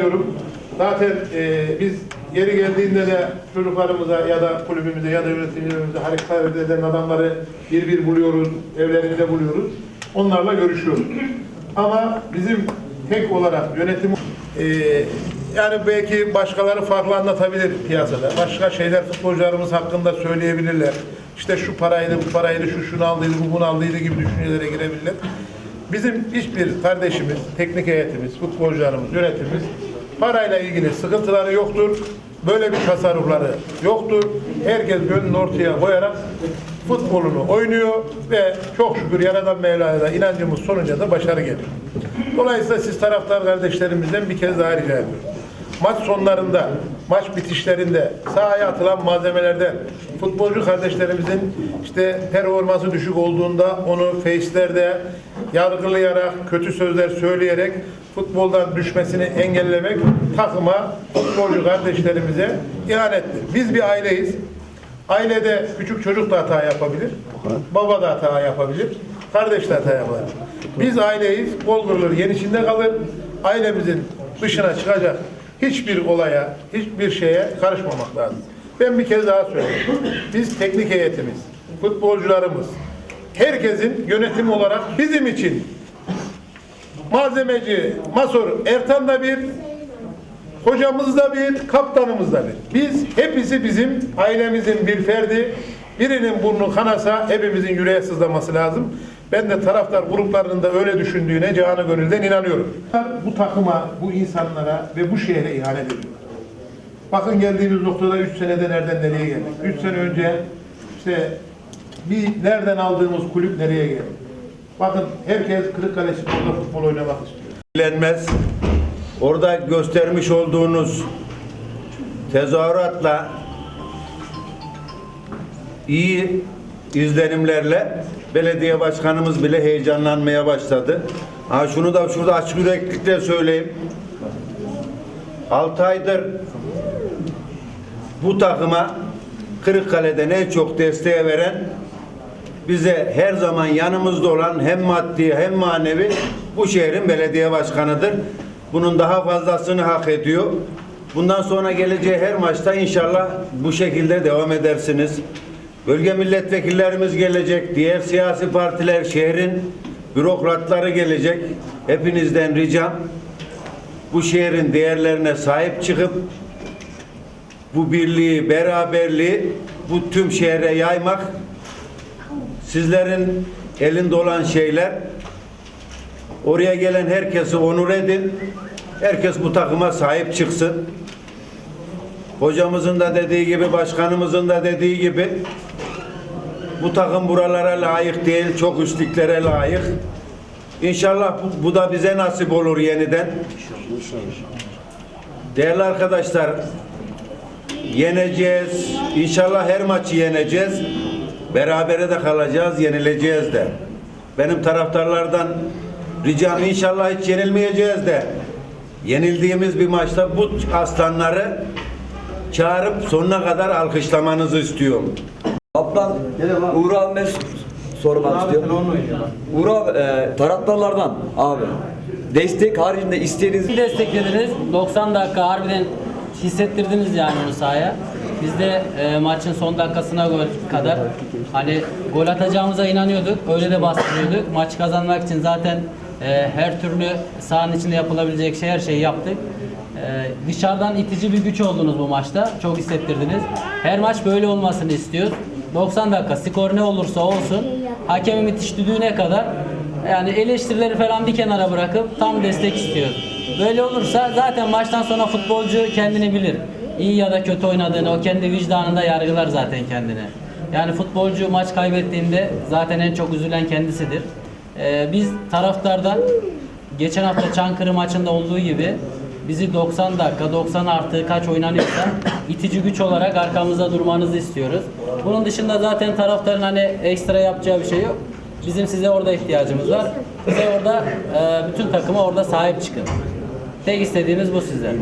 ediyorum. Zaten e, biz yeri geldiğinde de çocuklarımıza ya da kulübümüze ya da yöneticilerimize hareket eden adamları bir bir buluyoruz, evlerinde buluyoruz. Onlarla görüşüyoruz. Ama bizim tek olarak yönetim e, yani belki başkaları farklı anlatabilir piyasada. Başka şeyler futbolcularımız hakkında söyleyebilirler. İşte şu paraydı, bu paraydı, şu şunu aldıydı, bu bunu aldıydı gibi düşüncelere girebilirler. Bizim hiçbir kardeşimiz, teknik heyetimiz, futbolcularımız, yönetimimiz parayla ilgili sıkıntıları yoktur. Böyle bir tasarrufları yoktur. Herkes gönlünü ortaya koyarak futbolunu oynuyor ve çok şükür Yaradan Mevla'ya da inancımız sonucu da başarı geliyor. Dolayısıyla siz taraftar kardeşlerimizden bir kez daha rica ediyorum. Maç sonlarında, maç bitişlerinde sahaya atılan malzemelerden futbolcu kardeşlerimizin işte performansı düşük olduğunda onu face'lerde yargılayarak, kötü sözler söyleyerek futboldan düşmesini engellemek takıma, futbolcu kardeşlerimize ihanettir. Biz bir aileyiz. Ailede küçük çocuk da hata yapabilir, baba da hata yapabilir, kardeş de hata yapabilir. Biz aileyiz, kol kırılır, yen içinde kalır. Ailemizin dışına çıkacak hiçbir olaya, hiçbir şeye karışmamak lazım. Ben bir kez daha söyleyeyim. Biz teknik heyetimiz, futbolcularımız, herkesin yönetim olarak bizim için malzemeci, masör, Ertan da bir, hocamız da bir, kaptanımız da bir. Biz hepsi bizim ailemizin bir ferdi. Birinin burnu kanasa hepimizin yüreğe sızlaması lazım. Ben de taraftar gruplarının da öyle düşündüğüne canı gönülden inanıyorum. Bu takıma, bu insanlara ve bu şehre ihanet ediyorlar. Bakın geldiğimiz noktada 3 senede nereden nereye geldik? 3 sene önce işte bir nereden aldığımız kulüp nereye geldi? Bakın herkes Kırıkkale Spor'da futbol oynamak istiyor. ilgilenmez. Orada göstermiş olduğunuz tezahüratla iyi izlenimlerle belediye başkanımız bile heyecanlanmaya başladı. Ha şunu da şurada açık yüreklilikle söyleyeyim. 6 aydır bu takıma Kırıkkale'den en çok desteğe veren bize her zaman yanımızda olan hem maddi hem manevi bu şehrin belediye başkanıdır. Bunun daha fazlasını hak ediyor. Bundan sonra geleceği her maçta inşallah bu şekilde devam edersiniz. Bölge milletvekillerimiz gelecek, diğer siyasi partiler, şehrin bürokratları gelecek. Hepinizden ricam bu şehrin değerlerine sahip çıkıp bu birliği, beraberliği bu tüm şehre yaymak sizlerin elinde olan şeyler oraya gelen herkesi onur edin. Herkes bu takıma sahip çıksın. Hocamızın da dediği gibi, başkanımızın da dediği gibi bu takım buralara layık değil, çok üstlüklere layık. İnşallah bu, bu da bize nasip olur yeniden. Değerli arkadaşlar, yeneceğiz. İnşallah her maçı yeneceğiz. Berabere de kalacağız, yenileceğiz de. Benim taraftarlardan ricam inşallah hiç yenilmeyeceğiz de. Yenildiğimiz bir maçta bu aslanları çağırıp sonuna kadar alkışlamanızı istiyorum. Kaptan Uğur abime sormak istiyorum. Uğur abi e, taraftarlardan abi destek haricinde istediğiniz desteklediniz. 90 dakika harbiden hissettirdiniz yani onu sahaya. Biz de e, maçın son dakikasına kadar hani gol atacağımıza inanıyorduk. Öyle de bastırıyorduk. Maç kazanmak için zaten e, her türlü sahanın içinde yapılabilecek şey her şeyi yaptık. E, dışarıdan itici bir güç oldunuz bu maçta. Çok hissettirdiniz. Her maç böyle olmasını istiyoruz. 90 dakika skor ne olursa olsun hakemin bitiş düdüğüne kadar yani eleştirileri falan bir kenara bırakıp tam destek istiyoruz. Böyle olursa zaten maçtan sonra futbolcu kendini bilir. İyi ya da kötü oynadığını o kendi vicdanında yargılar zaten kendini. Yani futbolcu maç kaybettiğinde zaten en çok üzülen kendisidir. Ee, biz taraftardan geçen hafta Çankırı maçında olduğu gibi bizi 90 dakika 90 artı kaç oynanıyorsa itici güç olarak arkamızda durmanızı istiyoruz. Bunun dışında zaten taraftarın hani ekstra yapacağı bir şey yok. Bizim size orada ihtiyacımız var. Size orada e, bütün takıma orada sahip çıkın. Tek istediğimiz bu sizden.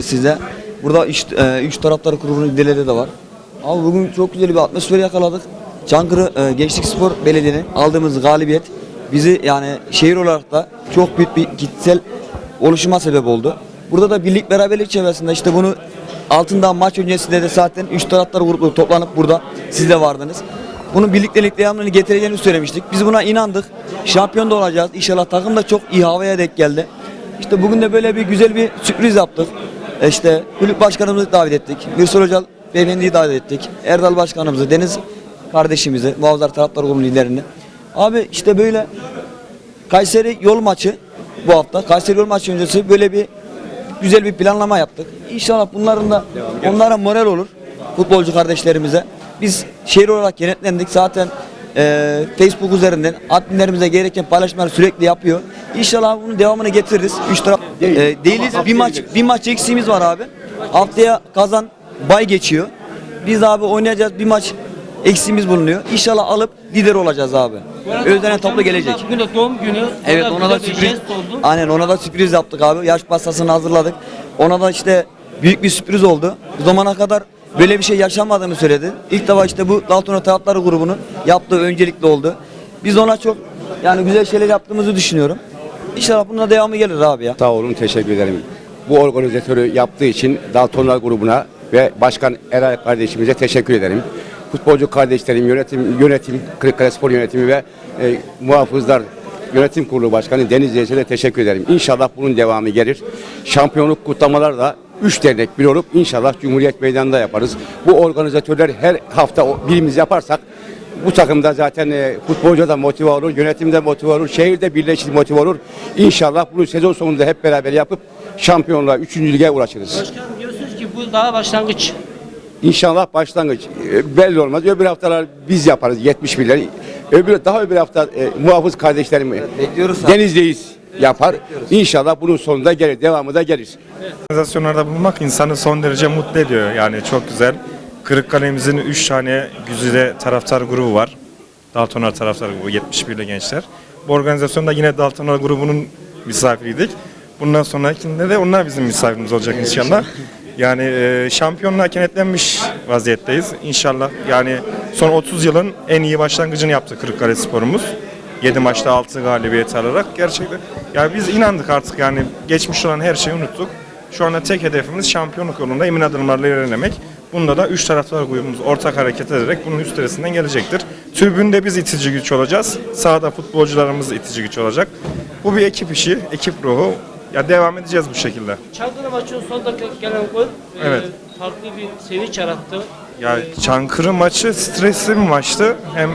size. Burada üç, e, üç taraftar grubunun liderleri de var. Abi bugün çok güzel bir atmosfer yakaladık. Çankırı e, Gençlik Spor Belediye'nin aldığımız galibiyet bizi yani şehir olarak da çok büyük bir kitlesel oluşuma sebep oldu. Burada da birlik beraberlik çevresinde işte bunu altından maç öncesinde de zaten 3 taraftar grupları toplanıp burada siz de vardınız. Bunun birliktelik devamlılığını getireceğini söylemiştik. Biz buna inandık. Şampiyon da olacağız. İnşallah takım da çok iyi havaya denk geldi. İşte bugün de böyle bir güzel bir sürpriz yaptık. E İşte kulüp başkanımızı davet ettik. Mürsel Hoca beyefendiyi davet ettik. Erdal başkanımızı, Deniz kardeşimizi, Muhafızlar Taraftar Grubu liderini. Abi işte böyle Kayseri yol maçı bu hafta. Kayseri yol maçı öncesi böyle bir güzel bir planlama yaptık. İnşallah bunların da onlara moral olur futbolcu kardeşlerimize. Biz şehir olarak yönetlendik. Zaten e, Facebook üzerinden adminlerimize gereken paylaşımları sürekli yapıyor. İnşallah bunun devamını getiririz. Üç taraf e, değiliz. Bir maç bir maç eksiğimiz var abi. Haftaya kazan bay geçiyor. Biz abi oynayacağız. Bir maç eksiğimiz bulunuyor. İnşallah alıp lider olacağız abi. Özden toplu gelecek. Bugün de doğum günü. Evet ona da güzel bir sürpriz. jest oldu. Aynen ona da sürpriz yaptık abi. Yaş pastasını hazırladık. Ona da işte büyük bir sürpriz oldu. Bu zamana kadar böyle bir şey yaşanmadığını söyledi. İlk defa işte bu Dalton'a taraftarı grubunun yaptığı öncelikli oldu. Biz ona çok yani güzel şeyler yaptığımızı düşünüyorum. İnşallah bunun devamı gelir abi ya. Sağ olun, teşekkür ederim. Bu organizatörü yaptığı için Daltonlar grubuna ve Başkan Eray kardeşimize teşekkür ederim. Futbolcu kardeşlerim, yönetim, yönetim, Kırıkkale Spor Yönetimi ve e, muhafızlar Yönetim Kurulu Başkanı Deniz de teşekkür ederim. İnşallah bunun devamı gelir. Şampiyonluk kutlamalar da 3 dernek bir olup inşallah Cumhuriyet Meydanı'nda yaparız. Bu organizatörler her hafta birimiz yaparsak bu takımda zaten e, futbolcu da motive olur, yönetim de motive olur, şehirde birleşir motive olur. İnşallah bunu sezon sonunda hep beraber yapıp şampiyonluğa, üçüncü lige ulaşırız. Başkanım diyorsunuz ki bu daha başlangıç. İnşallah başlangıç. E, belli olmaz. Öbür haftalar biz yaparız 71'leri. Öbür, daha öbür hafta e, muhafız kardeşlerim bekliyoruz abi. Denizliyiz yapar. İnşallah bunun sonunda gelir, devamı da gelir. Organizasyonlarda bulunmak insanı son derece mutlu ediyor. Yani çok güzel. Kırıkkale'mizin 3 tane güzide taraftar grubu var. Daltonar taraftar grubu 71'li gençler. Bu organizasyonda yine Daltonar grubunun misafiriydik. Bundan sonrakinde de onlar bizim misafirimiz olacak inşallah. Yani e, şampiyonluğa kenetlenmiş vaziyetteyiz. İnşallah yani son 30 yılın en iyi başlangıcını yaptı Kırıkkale sporumuz. 7 maçta 6 galibiyet alarak gerçekten ya biz inandık artık yani geçmiş olan her şeyi unuttuk. Şu anda tek hedefimiz şampiyonluk yolunda emin adımlarla ilerlemek. Bunda da 3 taraftar grubumuz ortak hareket ederek bunun üstesinden gelecektir. Tribünde biz itici güç olacağız. Sahada futbolcularımız itici güç olacak. Bu bir ekip işi, ekip ruhu. Ya devam edeceğiz bu şekilde. Çankırı maçının son dakika gelen gol e, Evet. farklı bir sevinç yarattı. Ya Çankırı maçı stresli bir maçtı. Hem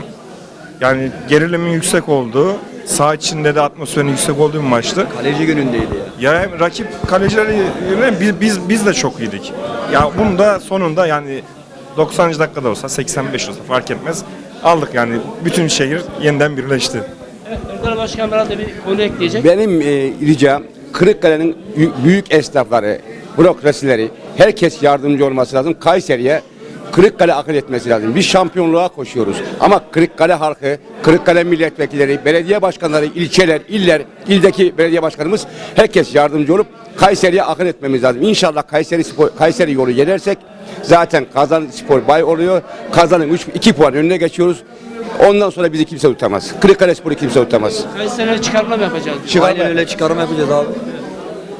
yani gerilimin yüksek olduğu, saha içinde de atmosferin yüksek olduğu bir maçtı. Kaleci günündeydi ya. Ya hem rakip kalecileri biz, biz biz de çok iyiydik. Ya bunu da sonunda yani 90. dakikada olsa 85 olsa fark etmez. Aldık yani bütün şehir yeniden birleşti. Evet, Erdal Başkan herhalde bir konu ekleyecek. Benim e, ricam Kırıkkale'nin büyük esnafları, bürokrasileri, herkes yardımcı olması lazım. Kayseri'ye Kırıkkale akıl etmesi lazım. Biz şampiyonluğa koşuyoruz. Ama Kırıkkale halkı, Kırıkkale milletvekilleri, belediye başkanları, ilçeler, iller, ildeki belediye başkanımız herkes yardımcı olup Kayseri'ye akıl etmemiz lazım. İnşallah Kayseri spor, Kayseri yolu yenersek zaten Kazan Spor bay oluyor. Kazan'ın 3 2 puan önüne geçiyoruz. Ondan sonra bizi kimse tutamaz. Kırıkkale Spor'u kimse tutamaz. Kayseri'ne çıkarma mı yapacağız? Aynen öyle çıkarım yapacağız abi.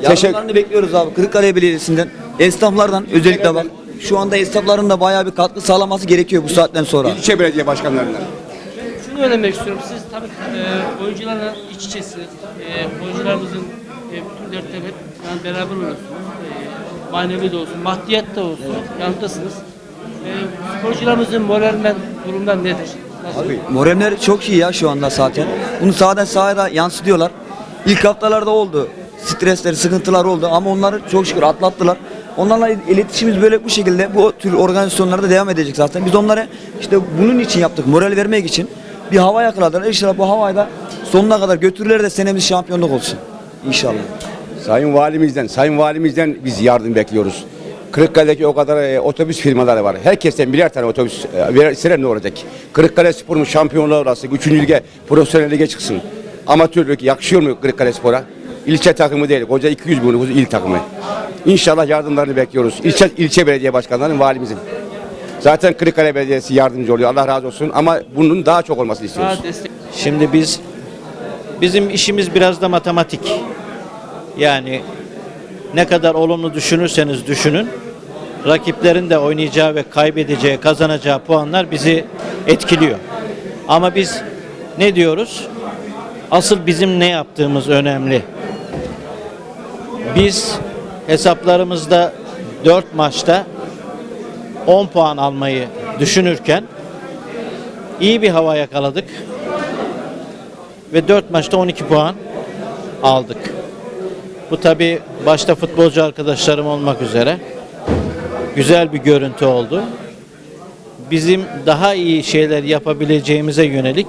Teşekkür- Yardımlarını bekliyoruz abi. Kırıkkale Belediyesi'nden, esnaflardan özellikle bak. Şu anda esnafların da bayağı bir katkı sağlaması gerekiyor bu saatten sonra. İlçe belediye başkanlarından. Şunu öğrenmek istiyorum. Siz tabii e, oyuncularla iç içesiniz. E, oyuncularımızın e, bütün dertleri hep yani beraber oluyorsunuz. E, manevi de olsun, maddiyat da olsun. Yanındasınız. E, sporcularımızın moralmen durumdan nedir? Nasıl? Moraller çok iyi ya şu anda zaten. Bunu sahada sahada yansıtıyorlar. İlk haftalarda oldu. Stresler, sıkıntılar oldu ama onları çok şükür atlattılar. Onlarla iletişimimiz böyle bu şekilde bu tür organizasyonlarda devam edecek zaten. Biz onlara işte bunun için yaptık. Moral vermek için bir hava yakaladılar. İnşallah bu havayı da sonuna kadar götürürler de senemiz şampiyonluk olsun. İnşallah. Sayın Valimizden, Sayın Valimizden biz yardım bekliyoruz. Kırıkkale'deki o kadar e, otobüs firmaları var. Herkesten birer tane otobüs e, verirseler ne olacak? Kırıkkale Spor'un şampiyonluğu orası. Üçüncü lige, profesyonel lige çıksın. Amatörlük yakışıyor mu Kırıkkale Spor'a? İlçe takımı değil, koca 200 bin nüfusu il takımı. İnşallah yardımlarını bekliyoruz. İlçe, ilçe belediye başkanlarının, valimizin. Zaten Kırıkkale Belediyesi yardımcı oluyor. Allah razı olsun. Ama bunun daha çok olmasını istiyoruz. Şimdi biz bizim işimiz biraz da matematik. Yani ne kadar olumlu düşünürseniz düşünün, rakiplerin de oynayacağı ve kaybedeceği, kazanacağı puanlar bizi etkiliyor. Ama biz ne diyoruz? Asıl bizim ne yaptığımız önemli. Biz hesaplarımızda 4 maçta 10 puan almayı düşünürken iyi bir hava yakaladık ve 4 maçta 12 puan aldık. Bu tabi başta futbolcu arkadaşlarım olmak üzere güzel bir görüntü oldu. Bizim daha iyi şeyler yapabileceğimize yönelik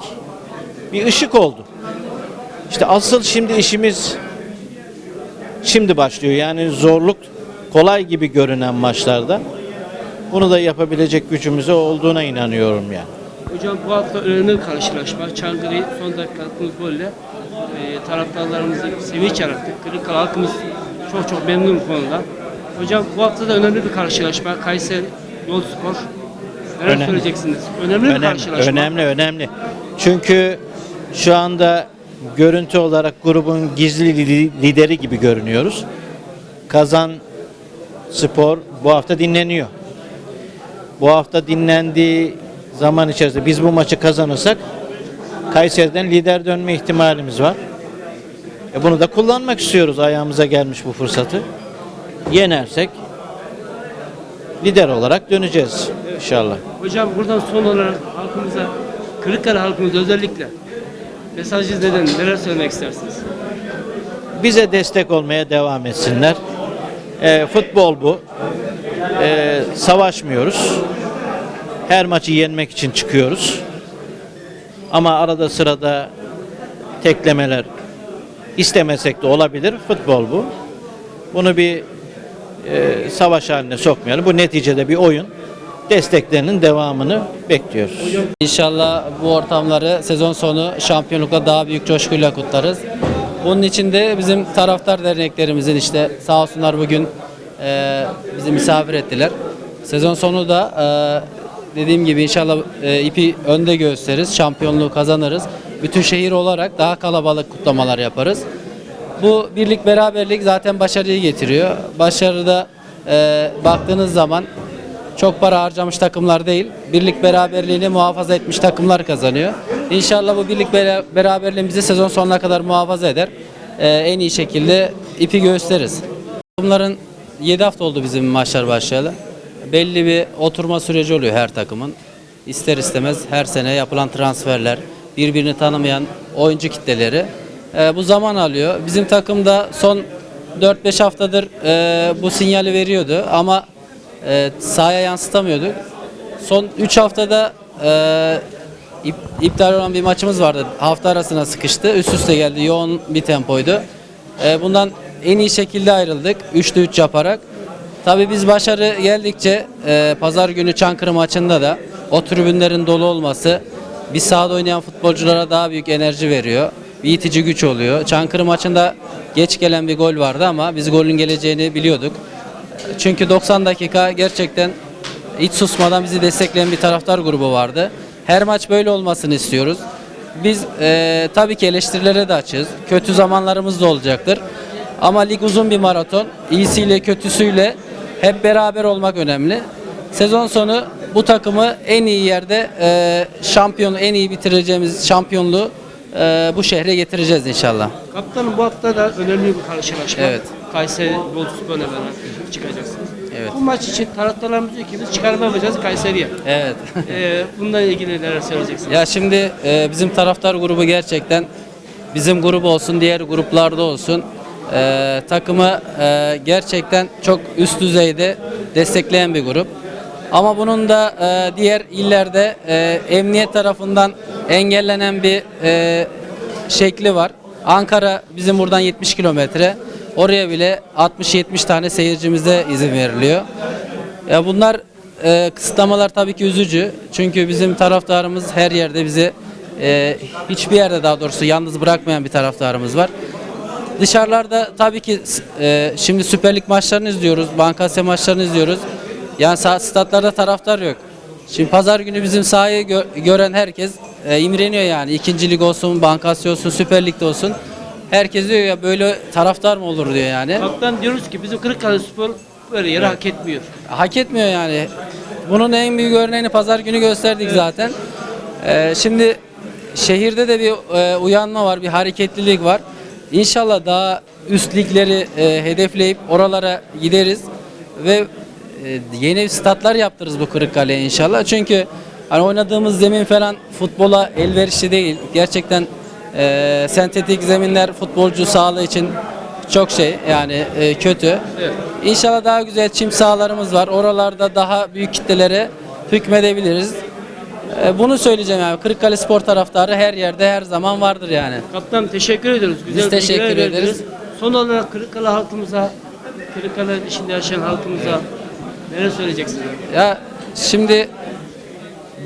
bir ışık oldu. İşte asıl şimdi işimiz şimdi başlıyor. Yani zorluk kolay gibi görünen maçlarda bunu da yapabilecek gücümüze olduğuna inanıyorum yani. Hocam bu hafta önemli bir karşılaşma. Çankırı'yı son dakika attığımız golle e, taraftarlarımızı sevinç yarattık. Kırıkkale halkımız çok çok memnun bu konuda. Hocam bu hafta da önemli bir karşılaşma. Kayseri Yol Spor. Neler Önemli. söyleyeceksiniz? Önemli, bir önemli, karşılaşma. önemli, önemli. Çünkü şu anda görüntü olarak grubun gizli li- lideri gibi görünüyoruz. Kazan Spor bu hafta dinleniyor. Bu hafta dinlendiği zaman içerisinde biz bu maçı kazanırsak Kayseri'den lider dönme ihtimalimiz var. E bunu da kullanmak istiyoruz ayağımıza gelmiş bu fırsatı. Yenersek lider olarak döneceğiz inşallah. Hocam buradan son olarak halkımıza, Kırıkkale halkımıza özellikle mesajınız neden? Neler söylemek istersiniz? bize destek olmaya devam etsinler. E, futbol bu. E, savaşmıyoruz. Her maçı yenmek için çıkıyoruz. Ama arada sırada teklemeler istemesek de olabilir. Futbol bu. Bunu bir e, savaş haline sokmayalım. Bu neticede bir oyun. Desteklerinin devamını bekliyoruz. İnşallah bu ortamları sezon sonu şampiyonlukla daha büyük coşkuyla kutlarız. Bunun için de bizim taraftar derneklerimizin işte sağ olsunlar bugün e, bizi misafir ettiler. Sezon sonu da e, dediğim gibi inşallah e, ipi önde gösteririz, şampiyonluğu kazanırız. Bütün şehir olarak daha kalabalık kutlamalar yaparız. Bu birlik beraberlik zaten başarıyı getiriyor. Başarıda e, baktığınız zaman çok para harcamış takımlar değil, birlik beraberliğini muhafaza etmiş takımlar kazanıyor. İnşallah bu birlik bera- beraberliğimizi sezon sonuna kadar muhafaza eder. Ee, en iyi şekilde ipi gösteririz. Takımların 7 hafta oldu bizim maçlar başlayalı. Belli bir oturma süreci oluyor her takımın. İster istemez her sene yapılan transferler, birbirini tanımayan oyuncu kitleleri e, bu zaman alıyor. Bizim takımda son 4-5 haftadır e, bu sinyali veriyordu ama e, sahaya yansıtamıyorduk. Son 3 haftada e, ip- iptal olan bir maçımız vardı. Hafta arasına sıkıştı. Üst üste geldi. Yoğun bir tempoydu. E, bundan en iyi şekilde ayrıldık. 3'te 3 yaparak. Tabii biz başarı geldikçe e, pazar günü Çankırı maçında da o tribünlerin dolu olması bir sahada oynayan futbolculara daha büyük enerji veriyor. Bir itici güç oluyor. Çankırı maçında geç gelen bir gol vardı ama biz golün geleceğini biliyorduk. Çünkü 90 dakika gerçekten hiç susmadan bizi destekleyen bir taraftar grubu vardı. Her maç böyle olmasını istiyoruz. Biz eee, tabii ki eleştirilere de açığız. Kötü zamanlarımız da olacaktır. Ama lig uzun bir maraton. İyisiyle kötüsüyle hep beraber olmak önemli. Sezon sonu bu takımı en iyi yerde eee şampiyonu en iyi bitireceğimiz şampiyonluğu eee, bu şehre getireceğiz inşallah. Kaptanım bu hafta da önemli bir karşılaşma. Evet. Kayseri Yol Spor'la beraber çıkacaksınız. Evet. Bu maç için taraftarlarımız diyor ki biz çıkarma yapacağız Kayseri'ye. Evet. ee, bununla ilgili neler söyleyeceksiniz? Ya şimdi e, bizim taraftar grubu gerçekten bizim grup olsun diğer gruplarda olsun e, takımı e, gerçekten çok üst düzeyde destekleyen bir grup. Ama bunun da e, diğer illerde e, emniyet tarafından engellenen bir e, şekli var. Ankara bizim buradan 70 kilometre. Oraya bile 60-70 tane seyircimize izin veriliyor. Ya bunlar e, kısıtlamalar tabii ki üzücü. Çünkü bizim taraftarımız her yerde bizi e, hiçbir yerde daha doğrusu yalnız bırakmayan bir taraftarımız var. Dışarılarda tabii ki e, şimdi Süper Lig maçlarını izliyoruz, Bankasya maçlarını izliyoruz. Yani sa- statlarda taraftar yok. Şimdi pazar günü bizim sahayı gö- gören herkes e, imreniyor yani. İkinci lig olsun, Bankasya olsun, Süper Lig'de olsun. Herkes diyor ya böyle taraftar mı olur diyor yani. Halktan diyoruz ki bizim Kırıkkale Spor böyle yeri hak etmiyor. Hak etmiyor yani. Bunun en büyük örneğini pazar günü gösterdik zaten. Ee, şimdi şehirde de bir e, uyanma var, bir hareketlilik var. İnşallah daha üst ligleri e, hedefleyip oralara gideriz ve e, yeni statlar yaptırırız bu Kırıkkale'ye inşallah. Çünkü hani oynadığımız zemin falan futbola elverişli değil. Gerçekten e, sentetik zeminler futbolcu sağlığı için çok şey yani e, kötü. İnşallah daha güzel çim sahalarımız var. Oralarda daha büyük kitlelere hükmedebiliriz. E, bunu söyleyeceğim yani. Kırıkkale Spor taraftarı her yerde her zaman vardır yani. Kaptan teşekkür ediyoruz. Güzel Biz teşekkür bilgiler verdiniz. ederiz. Son olarak Kırıkkale halkımıza, Kırıkkale içinde yaşayan halkımıza neler söyleyeceksiniz? Ya şimdi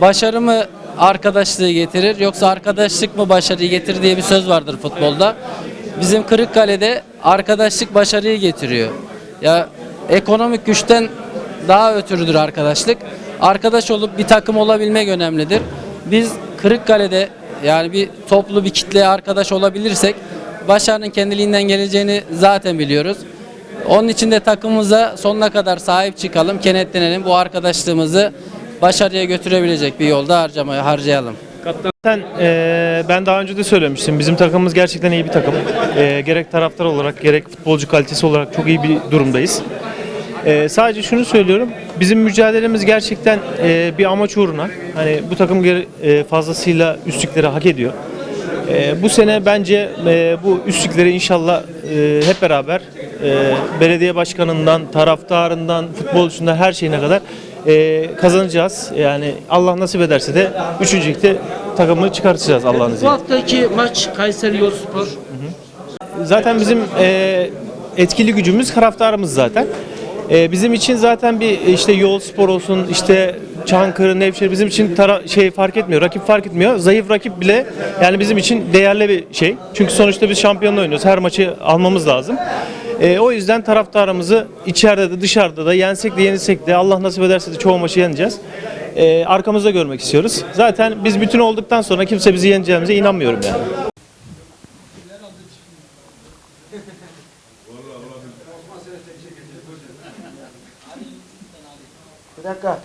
başarı mı arkadaşlığı getirir yoksa arkadaşlık mı başarıyı getirir diye bir söz vardır futbolda. Bizim Kırıkkale'de arkadaşlık başarıyı getiriyor. Ya ekonomik güçten daha ötürüdür arkadaşlık. Arkadaş olup bir takım olabilmek önemlidir. Biz Kırıkkale'de yani bir toplu bir kitleye arkadaş olabilirsek başarının kendiliğinden geleceğini zaten biliyoruz. Onun için de takımımıza sonuna kadar sahip çıkalım, kenetlenelim. Bu arkadaşlığımızı başarıya götürebilecek bir yolda harcamaya harcayalım. Zaten eee, ben daha önce de söylemiştim. Bizim takımımız gerçekten iyi bir takım. Eee, gerek taraftar olarak gerek futbolcu kalitesi olarak çok iyi bir durumdayız. Eee, sadece şunu söylüyorum. Bizim mücadelemiz gerçekten eee, bir amaç uğruna. Hani bu takım eee, fazlasıyla üstlükleri hak ediyor. Eee, bu sene bence eee, bu üstlükleri inşallah eee, hep beraber eee, belediye başkanından, taraftarından, futbolcusundan her şeyine kadar eee, kazanacağız. Yani Allah nasip ederse de 3. ligde takımı çıkartacağız Allah'ın bu izniyle. haftaki maç Kayseri Yolspor. Zaten bizim eee, etkili gücümüz taraftarımız zaten. Eee, bizim için zaten bir işte yol spor olsun işte Çankırı, Nevşehir bizim için tara- şey fark etmiyor. Rakip fark etmiyor. Zayıf rakip bile yani bizim için değerli bir şey. Çünkü sonuçta biz şampiyonla oynuyoruz. Her maçı almamız lazım. Eee, o yüzden taraftarımızı içeride de dışarıda da yensek de yenilsek de Allah nasip ederse de çoğu maçı yeneceğiz. Eee, arkamızda görmek istiyoruz. Zaten biz bütün olduktan sonra kimse bizi yeneceğimize inanmıyorum yani. Bir dakika.